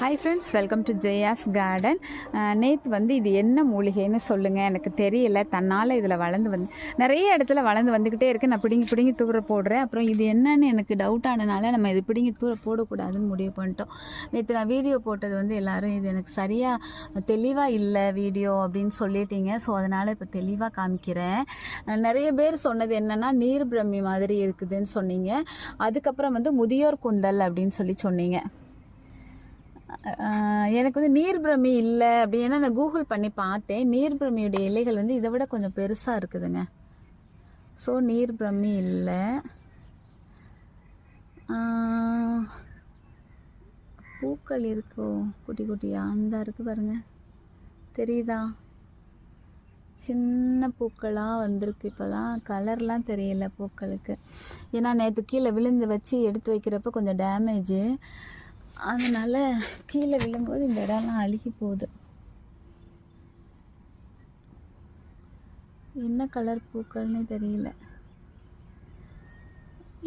Hi friends welcome to Jaya's garden நேற்று வந்து இது என்ன மூலிகைன்னு சொல்லுங்கள் எனக்கு தெரியல. தன்னால் இதில் வளர்ந்து வந்து நிறைய இடத்துல வளர்ந்து வந்துக்கிட்டே இருக்குது நான் பிடுங்கி பிடிங்கி தூர போடுறேன். அப்புறம் இது என்னன்னு எனக்கு டவுட் ஆனனால நம்ம இது பிடுங்கி தூர போடக்கூடாதுன்னு முடிவு பண்ணிட்டோம். நேற்று நான் வீடியோ போட்டது வந்து எல்லாரும் இது எனக்கு சரியாக தெளிவாக இல்லை வீடியோ அப்படின்னு சொல்லிட்டீங்க. ஸோ அதனால் இப்போ தெளிவாக காமிக்கிறேன். நிறைய பேர் சொன்னது என்னென்னா நீர் பிரம்மி மாதிரி இருக்குதுன்னு சொன்னீங்க. அதுக்கப்புறம் வந்து முதியோர் குந்தல் அப்படின்னு சொல்லி சொன்னீங்க. எனக்கு வந்து நீர் பிரமி இல்லை அப்படின்னா நான் கூகுள் பண்ணி பார்த்தேன். நீர்பிரமியுடைய இலைகள் வந்து இதை விட கொஞ்சம் பெருசாக இருக்குதுங்க. ஸோ நீர் பிரமி இல்லை பூக்கள் இருக்கோ? குட்டி குட்டியா? அந்த இருக்கு பாருங்க. தெரியுதா? சின்ன பூக்களாக வந்திருக்கு. இப்போ தான் கலர்லாம் தெரியல பூக்களுக்கு. ஏன்னா நேற்று கீழே விழுந்து வச்சு எடுத்து வைக்கிறப்ப கொஞ்சம் டேமேஜு அதனால் கீழே விழும்போது இந்த இடம்லாம் அழுகி போகுது. என்ன கலர் பூக்கள்னே தெரியல.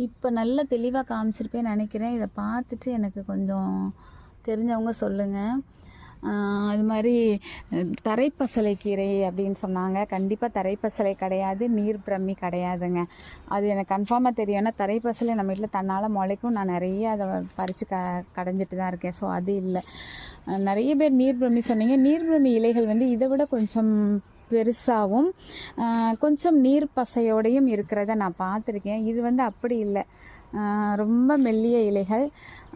இப்போ நல்ல தெளிவாக காமிச்சிருப்பேன்னு நினைக்கிறேன். இதை பார்த்துட்டு எனக்கு கொஞ்சம் தெரிஞ்சவங்க சொல்லுங்கள் அது மாதிரி தரைப்பசலை கீரை அப்படின்னு சொன்னாங்க. கண்டிப்பாக தரைப்பசலை கிடையாது நீர் பிரம்மி கிடையாதுங்க. அது எனக்கு கன்ஃபார்மாக தெரியும்னா தரைப்பசலை நம்ம வீட்டில் தன்னால் முளைக்கும். நான் நிறைய அதை பறித்து க கடைஞ்சிட்டு தான் இருக்கேன். ஸோ அது இல்லை. நிறைய பேர் நீர் பிரம்மி சொன்னீங்க. நீர் பிரம்மி இலைகள் வந்து இதை விட கொஞ்சம் பெருசாகவும் கொஞ்சம் நீர் பசையோடையும் இருக்கிறத நான் பார்த்துருக்கேன். இது வந்து அப்படி இல்லை. ரொம்ப மெல்லிய இலைகள்.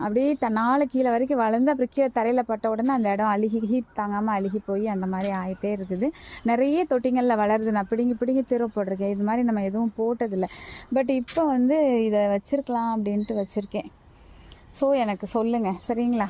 அப்படியே தன்னால் கீழே வரைக்கும் வளர்ந்து அப்புறம் கீழே தரையில் பட்ட உடனே அந்த இடம் அழுகி ஹீட் தாங்காமல் அழுகி போய் அந்த மாதிரி ஆகிட்டே இருக்குது. நிறைய தொட்டிங்களில் வளருது. நான் பிடிங்கி பிடிங்கி தூர போட்டிருக்கேன். இது மாதிரி நம்ம எதுவும் போட்டதில்லை. பட் இப்போ வந்து இதை வச்சுருக்கலாம் அப்படின்ட்டு வச்சுருக்கேன். ஸோ எனக்கு சொல்லுங்கள் சரிங்களா?